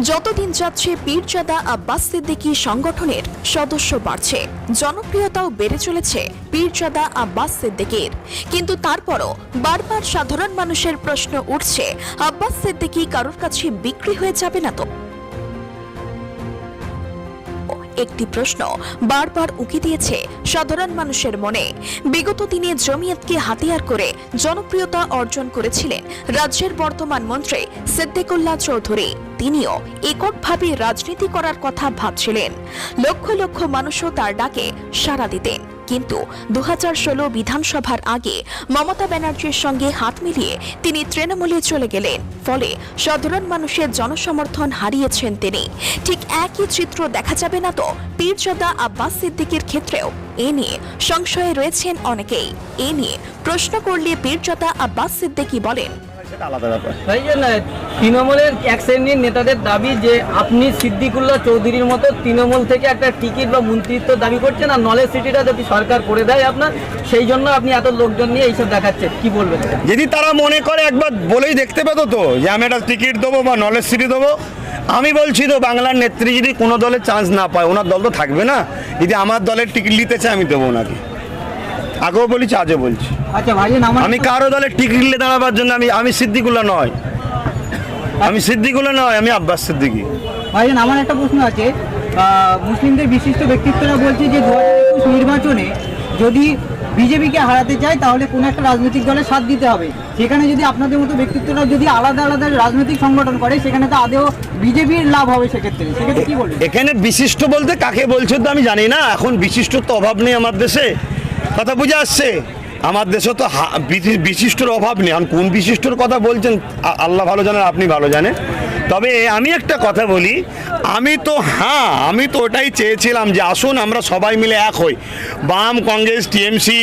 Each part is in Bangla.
যতদিন যাচ্ছে পীরজাদা আব্বাস সিদ্দিকী সংগঠনের সদস্য বাড়ছে, জনপ্রিয়তাও বেড়ে চলেছে পীরজাদা আব্বাস সিদ্দিকীর। কিন্তু তারপরও বারবার সাধারণ মানুষের প্রশ্ন উঠছে, আব্বাস সিদ্দিকী কারোর কাছে বিক্রি হয়ে যাবে না তো? একটি প্রশ্ন বারবার উকি দিয়েছে সাধারণ মানুষের মনে। বিগত দিনে জমিয়তকে হাতিয়ার করে জনপ্রিয়তা অর্জন করেছিলেন রাজ্যের বর্তমান মন্ত্রী সিদ্দিকুল্লাহ চৌধুরী। তিনিও এককভাবে রাজনীতি করার কথা ভাবছিলেন। লক্ষ লক্ষ মানুষও তার ডাকে সাড়া দিতেন। কিন্তু দু হাজার ষোলো বিধানসভার আগে মমতা ব্যানার্জির সঙ্গে হাত মিলিয়ে তিনি তৃণমূলে চলে গেলেন। ফলে সাধারণ মানুষের জনসমর্থন হারিয়েছেন তিনি। ঠিক একই চিত্র দেখা যাবে না তো পীরজাদা আব্বাস সিদ্দিকের ক্ষেত্রেও। এ নিয়ে সংশয়ে রয়েছেন অনেকেই। এ নিয়ে প্রশ্ন করলে পীরজাদা আব্বাস সিদ্দিকী বলেন সেটা আলাদা ব্যাপার। ভাইজান তৃণমূলের এক শ্রেণির নেতাদের দাবি যে আপনি সিদ্দিকুল্লাহ চৌধুরীর মতো তৃণমূল থেকে একটা টিকিট বা মন্ত্রিত্ব দাবি করছেন আর নলেজ সিটিটা যদি সরকার করে দেয় আপনার সেই জন্য আপনি এত লোকজন নিয়ে এইসব দেখাচ্ছেন। কি বলবেন যদি তারা মনে করে একবার বলেই দেখতে পেত তো যে আমি একটা টিকিট দেবো বা নলেজ সিটি দেবো। আমি বলছি তো বাংলার নেত্রী যদি কোনো দলে চান্স না পায় ওনার দল তো থাকবে না। যদি আমার দলের টিকিট নিতে চায় আমি দেবো ওনাকে। আগেও বলেছি আজও বলছি। আচ্ছা আমি কারও দলে টিকিট নিয়ে দাঁড়াবার জন্য আমি আমি সিদ্দিকুল্লা নয়। আমি সিদ্দিকুল্লা নয় আমি আব্বাস সিদ্দিকি। ভাইজান আমার একটা প্রশ্ন আছে। মুসলিমদের বিশিষ্ট ব্যক্তিত্বরা বলছে যে দু নির্বাচনে যদি বিজেপিকে হারাতে চায় তাহলে কোনো একটা রাজনৈতিক দলের সাথ দিতে হবে। সেখানে যদি আপনাদের মতো ব্যক্তিত্বরা যদি আলাদা আলাদা রাজনৈতিক সংগঠন করে সেখানে তো আদেও বিজেপির লাভ হবে সেক্ষেত্রে। সেক্ষেত্রে কি বলবেন? এখানে বিশিষ্ট বলতে কাকে বলছো তো আমি জানি না। এখন বিশিষ্ট তো অভাব নেই আমার দেশে। কথা বুঝে আসছে? আমার দেশে তো বিশিষ্টর অভাব নেই। এখন কোন বিশিষ্টর কথা বলছেন আল্লাহ ভালো জানেন, আপনি ভালো জানেন। তবে আমি একটা কথা বলি, আমি তো হ্যাঁ আমি তো ওটাই চেয়েছিলাম যে আসুন আমরা সবাই মিলে এক হই। বাম, কংগ্রেস, টিএমসি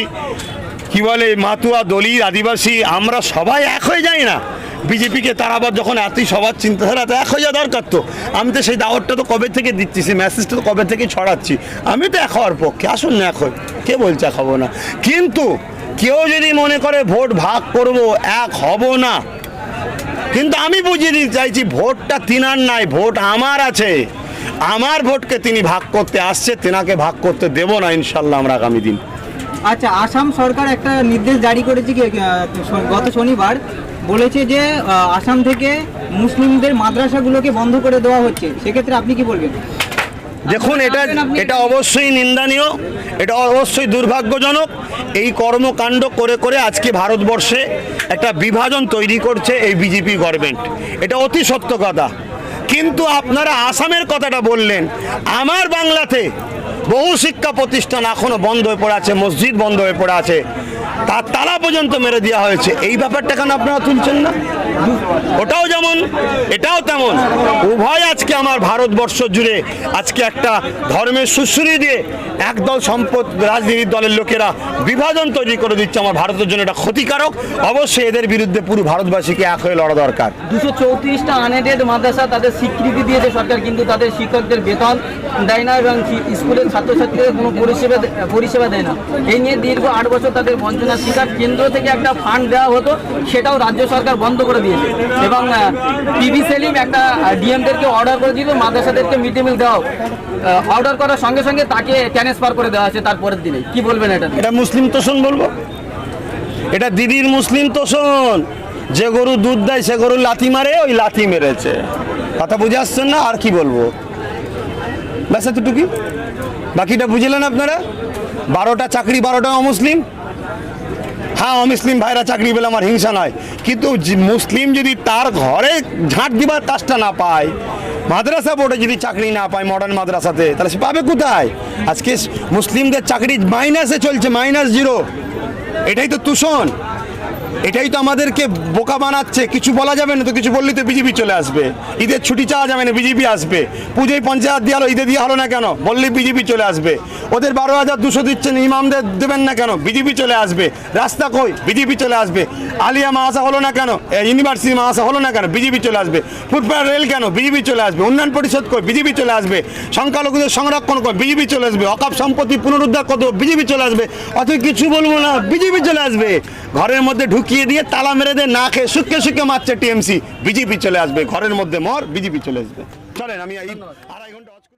কি বলে, মাতুয়া দলিত আদিবাসী, আমরা সবাই এক হয়ে যাই না। বিজেপিকে তার আবার যখন এতই সবার চিন্তাধারা, তো এক হয়ে যাওয়া দরকার তো। আমি তো সেই দাওয়াতটা তো কবে থেকে দিচ্ছি, সেই মেসেজটা তো কবে থেকে ছড়াচ্ছি? আমি তো এক হওয়ার পক্ষে, আসুন না এক হই। কে বলছে এক হব না? কিন্তু কেউ যদি মনে করে ভোট ভাগ করব, এক হব না। কিন্তু আমি বুঝিয়ে দিতে চাইছি, ভোটটা তিনার নাই, ভোট আমার আছে। আমার ভোটকে তিনি ভাগ করতে আসছে, তেনাকে ভাগ করতে দেবো না ইনশাল্লাহ আমরা আগামী দিন। আচ্ছা আসাম সরকার একটা নির্দেশ জারি করেছে কি গত শনিবার বলেছে যে আসাম থেকে মুসলিমদের মাদ্রাসাগুলোকে বন্ধ করে দেওয়া হচ্ছে। সেক্ষেত্রে আপনি কি বলবেন? দেখুন এটা এটা অবশ্যই নিন্দনীয় এটা অবশ্যই দুর্ভাগ্যজনক। এই কর্মকাণ্ড করে করে আজকে ভারতবর্ষে একটা বিভাজন তৈরি করছে এই বিজেপি গভর্নমেন্ট এটা অতি সত্য কথা। কিন্তু আপনারা আসামের কথাটা বললেন আমার বাংলাতে বহু শিক্ষা প্রতিষ্ঠান এখনও বন্ধ হয়ে পড়ে আছে, মসজিদ বন্ধ হয়ে পড়ে আছে। তার তালা পর্যন্ত মেরে দেওয়া হয়েছে। এই ব্যাপারটা কেন আপনারা তুলছেন না? ওটাও যেমন, এটাও তেমন। উভয় আজকে আমার ভারতবর্ষ জুড়ে আজকে একটা ধর্মের সুশ্রী দিয়ে একদল সম্পদ রাজনীতির দলের লোকেরা বিভাজন তৈরি করে দিচ্ছে আমার ভারতের জন্য। এটা ক্ষতিকারক। অবশ্যই এদের বিরুদ্ধে পুরো ভারতবাসীকে এক হয়ে লড়া দরকার। দুশো চৌত্রিশটা আনএডেড মাদ্রাসা তাদের স্বীকৃতি দিয়েছে সরকার, কিন্তু তাদের শিক্ষকদের বেতন দেয় না এবং স্কুলের ছাত্রছাত্রীদের কোনো পরিষেবা পরিষেবা দেয় না। এই নিয়ে দীর্ঘ আট বছর তাদের বঞ্চনার শিকার। কেন্দ্র থেকে একটা ফান্ড দেওয়া হতো, সেটাও রাজ্য সরকার বন্ধ করে দিয়েছে। এবং পিভি সেলিম একটা ডিএমদেরকে অর্ডার করে দিল মাদ্রাসাদেরকে মিড ডে মিল দেওয়া অর্ডার করার সঙ্গে সঙ্গে তাকে ট্রান্সফার করে দেওয়া আছে তারপরের দিনে। কি বলবেন এটা? এটা মুসলিম তোষণ বলব? এটা দিদির মুসলিম তোষণ। যে গরু দুধ দেয়, সে গরু লাথি মারে, ওই লাথি মেরেছে। কথা বুঝে আসছেন না? আর কি বলব? ব্যাস এতটুকুই। বাকিটা বুঝলেন আপনারা? বারোটা চাকরি, বারোটা অমুসলিম। হ্যাঁ অমুসলিম ভাইরা চাকরি পেলে আমার হিংসা নয়। কিন্তু মুসলিম যদি তার ঘরে ঝাঁট দিবার কাজটা না পায়, মাদ্রাসা বোর্ডে যদি চাকরি না পায় মডার্ন মাদ্রাসাতে, তাহলে সে পাবে কোথায়? আজকে মুসলিমদের চাকরি মাইনাসে চলছে মাইনাস জিরো এটাই তো তুষণ এটাই তো আমাদেরকে বোকা বানাচ্ছে কিছু বলা যাবে না তো কিছু বললে তো বিজেপি চলে আসবে ঈদের ছুটি চাওয়া যাবে না বিজেপি আসবে পুজোয় পঞ্চায়েত দিয়ে হলো ঈদে দিয়ে হলো না কেন বললেই বিজেপি চলে আসবে ওদের বারো হাজার দুশো দিচ্ছেন ইমামদের দেবেন না কেন বিজেপি চলে আসবে রাস্তা কই বিজেপি চলে আসবে আলিয়া মাহাসা হলো না কেন ইউনিভার্সিটি মাহাসা হলো না কেন বিজেপি চলে আসবে ফুটপাথ রেল কেন বিজেপি চলে আসবে উন্নয়ন পরিষদ কই বিজেপি চলে আসবে সংখ্যালঘুদের সংরক্ষণ কই বিজেপি চলে আসবে অকাপ সম্পত্তি পুনরুদ্ধার কত বিজেপি চলে আসবে অত কিছু বলব না বিজেপি চলে আসবে ঘরের মধ্যে ঢুকিয়ে দিয়ে দিয়ে তালা মেরে দিয়ে না খেয়ে সুখে সুখে মারছে টিএমসি। বিজেপি চলে আসবে, ঘরের মধ্যে মর, বিজেপি চলে আসবে। চলেন, আমি আড়াই ঘণ্টা